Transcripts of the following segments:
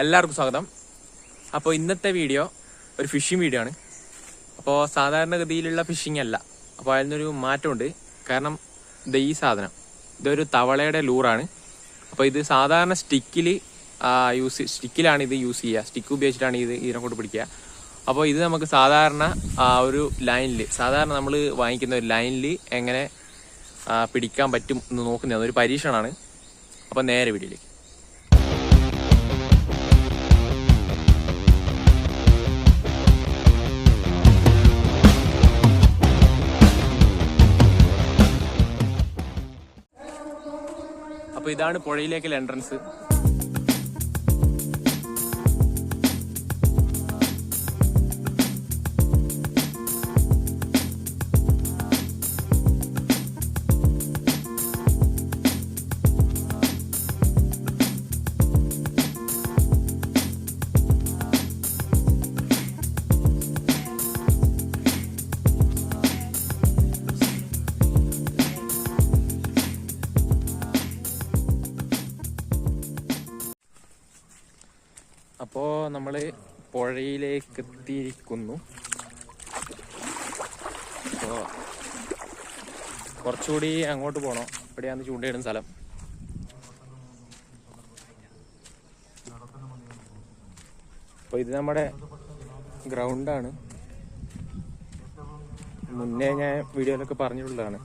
എല്ലാവർക്കും സ്വാഗതം. അപ്പോൾ ഇന്നത്തെ വീഡിയോ ഒരു ഫിഷിംഗ് വീഡിയോ ആണ്. അപ്പോൾ സാധാരണഗതിയിലുള്ള ഫിഷിംഗ് അല്ല. അപ്പോൾ അതിൽ നിന്നൊരു മാറ്റമുണ്ട്. കാരണം ഇത് ഈ സാധനം ഇതൊരു തവളയുടെ ലൂറാണ് അപ്പോൾ ഇത് സാധാരണ സ്റ്റിക്കിൽ യൂസ് സ്റ്റിക്കിലാണ് ഇത് യൂസ് ചെയ്യുക. സ്റ്റിക്ക് ഉപയോഗിച്ചിട്ടാണ് ഇത് ഇതിനെ കൊണ്ട് പിടിക്കുക. അപ്പോൾ ഇത് നമുക്ക് സാധാരണ ഒരു ലൈനിൽ സാധാരണ നമ്മൾ വാങ്ങിക്കുന്ന ഒരു ലൈനിൽ എങ്ങനെ പിടിക്കാൻ പറ്റും എന്ന് നോക്കുന്നതാണ്. ഒരു പരീക്ഷണമാണ്. അപ്പോൾ നേരെ വീഡിയോയിലേക്ക്. ഇതാണ് പുഴയിലേക്കുള്ള എൻട്രൻസ് അപ്പോൾ നമ്മൾ പുഴയിലേക്ക് എത്തിയിരിക്കുന്നു കുറച്ചുകൂടി അങ്ങോട്ട് പോകണം ഇവിടെയാണ് ചൂണ്ടയിടുന്ന സ്ഥലം. അപ്പോൾ ഇത് നമ്മുടെ ഗ്രൗണ്ടാണ്. മുന്നേ ഞാൻ വീഡിയോയിലൊക്കെ പറഞ്ഞിട്ടുള്ളതാണ്.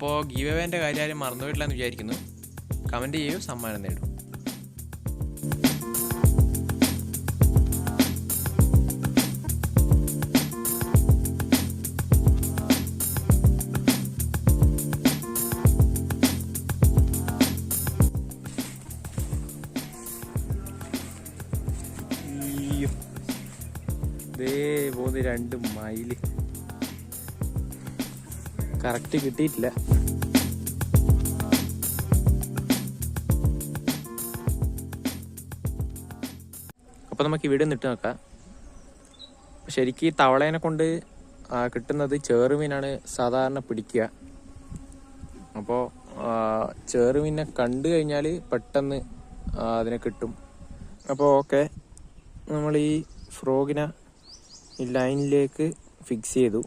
അപ്പോൾ ഗീവ് അവേന്റെ കാര്യം ആരും മറന്നുപോയിട്ടില്ല എന്ന് വിചാരിക്കുന്നു. കമന്റ് ചെയ്യൂ സമ്മാനം നേടും. ദേ രണ്ട് മൈൽ കറക്റ്റ് കിട്ടിയിട്ടില്ല. അപ്പൊ നമുക്ക് ഇവിടെ നിട്ട് നോക്കാം. ശരിക്കും ഈ തവളേനെ കൊണ്ട് കിട്ടുന്നത് ചേറുമീനാണ് സാധാരണ പിടിക്കുക. അപ്പോൾ ചേറുമീനെ കണ്ടു കഴിഞ്ഞാൽ പെട്ടെന്ന് അതിനെ കിട്ടും. അപ്പോൾ ഓക്കെ. നമ്മൾ ഈ ഫ്രോഗിനെ ഈ ലൈനിലേക്ക് ഫിക്സ് ചെയ്തു.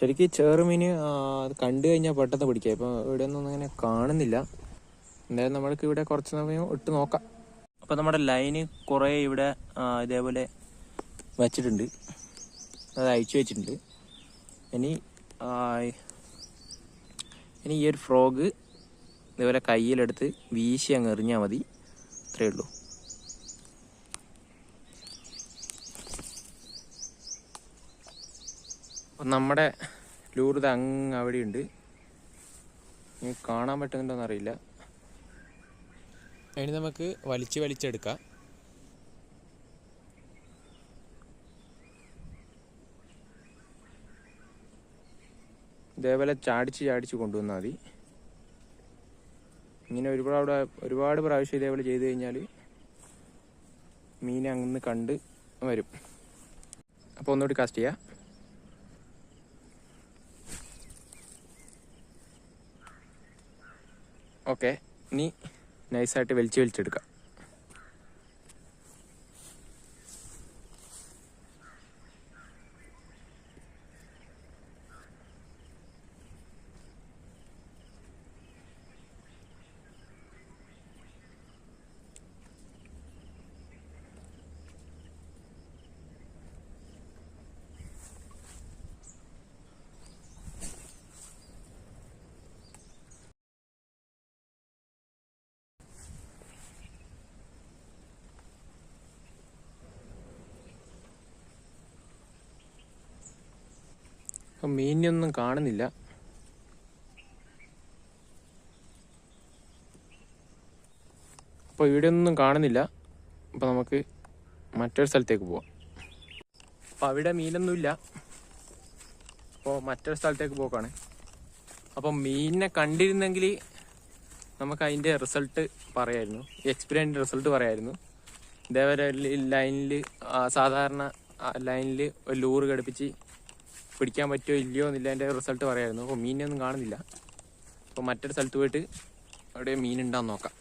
ശരിക്കും ചേറുമീൻ കണ്ടു കഴിഞ്ഞാൽ പെട്ടെന്ന് പിടിക്കാം. ഇപ്പം ഇവിടെ ഒന്നും അങ്ങനെ കാണുന്നില്ല. എന്തായാലും നമ്മൾക്ക് ഇവിടെ കുറച്ച് സമയം ഇട്ട് നോക്കാം. അപ്പം നമ്മുടെ ലൈന് കുറേ ഇവിടെ ഇതേപോലെ വച്ചിട്ടുണ്ട്. അത് അയച്ചു വെച്ചിട്ടുണ്ട്. ഇനി ഇനി ഈ ഒരു ഫ്രോഗ് ഇതേപോലെ കയ്യിലെടുത്ത് വീശി അങ്ങ് എറിഞ്ഞാൽ മതി. അത്രയേ ഉള്ളൂ. അപ്പം നമ്മുടെ ലൂർദ് അങ്ങ് അവിടെയുണ്ട്. ഇനി കാണാൻ പറ്റുന്നുണ്ടോന്ന് അറിയില്ല. ഇനി നമുക്ക് വലിച്ച് വലിച്ചെടുക്കാം. ഇതേപോലെ ചാടിച്ച് ചാടിച്ച് കൊണ്ടുവന്നാൽ മതി. ഇങ്ങനെ ഒരുപാട് ഒരുപാട് പ്രാവശ്യം ഇതേപോലെ ചെയ്ത് കഴിഞ്ഞാൽ മീൻ അങ്ങ് കണ്ട് വരും. അപ്പോൾ ഒന്നുകൂടി കാസ്റ്റ് ചെയ്യാം. ഓക്കെ. ഇനി നൈസായിട്ട് വലിച്ച് വലിച്ചെടുക്കാം. മീനിനൊന്നും കാണുന്നില്ല. അപ്പോൾ ഇവിടെ ഒന്നും കാണുന്നില്ല. അപ്പോൾ നമുക്ക് മറ്റൊരു സ്ഥലത്തേക്ക് പോവാം. അപ്പോൾ അവിടെ മീനൊന്നുമില്ല. അപ്പോൾ മറ്റൊരു സ്ഥലത്തേക്ക് പോക്കാണ്. അപ്പം മീനിനെ കണ്ടിരുന്നെങ്കിൽ നമുക്ക് അതിന്റെ റിസൾട്ട് പറയായിരുന്നു. എക്സ്പീരിയന്റെ റിസൾട്ട് പറയായിരുന്നു. ഇതേപോലെ ലൈനിൽ സാധാരണ ലൈനിൽ ഒരു ലൂറ് ഘടിപ്പിച്ച് പിടിക്കാൻ പറ്റുമോ ഇല്ലയോ എന്നില്ല എന്റെ റിസൾട്ട് പറയായിരുന്നു അപ്പോൾ മീനൊന്നും കാണുന്നില്ല. അപ്പോൾ മറ്റൊരു സ്ഥലത്ത് പോയിട്ട് അവിടെ മീൻ ഉണ്ടാന്ന് നോക്കാം.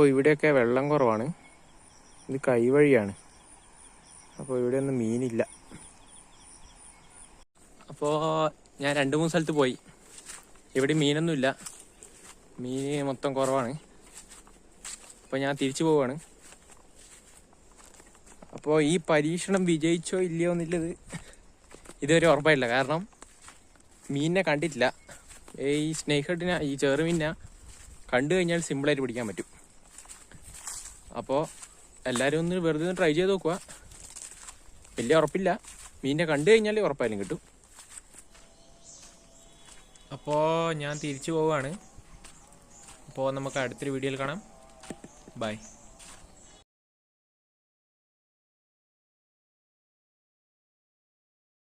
ഇപ്പോൾ ഇവിടെയൊക്കെ വെള്ളം കുറവാണ്. ഇത് കൈവഴിയാണ് അപ്പോൾ ഇവിടെ ഒന്നും മീനില്ല. അപ്പോൾ ഞാൻ രണ്ട് മൂന്ന് സ്ഥലത്ത് പോയി. ഇവിടെ മീനൊന്നുമില്ല. മീൻ മൊത്തം കുറവാണ്. അപ്പോൾ ഞാൻ തിരിച്ചു പോവാണ്. അപ്പോൾ ഈ പരീക്ഷണം വിജയിച്ചോ ഇല്ലയോ എന്നുള്ളത് ഇതുവരെ ഉറപ്പായില്ല കാരണം മീനിനെ കണ്ടിട്ടില്ല. ഈ സ്നേക് ഹെഡിനെ ഈ ചെറുമീനിനെ കണ്ടു കഴിഞ്ഞാൽ സിമ്പിളായിട്ട് പിടിക്കാൻ പറ്റും. അപ്പോൾ എല്ലാവരും ഒന്ന് വെറുതെ ഒന്ന് ട്രൈ ചെയ്ത് നോക്കുക വലിയ ഉറപ്പില്ല. മീനിനെ കണ്ടു കഴിഞ്ഞാൽ ഉറപ്പായാലും കിട്ടും. അപ്പോൾ ഞാൻ തിരിച്ചു പോവുകയാണ് അപ്പോൾ നമുക്ക് അടുത്തൊരു വീഡിയോയിൽ കാണാം. ബൈ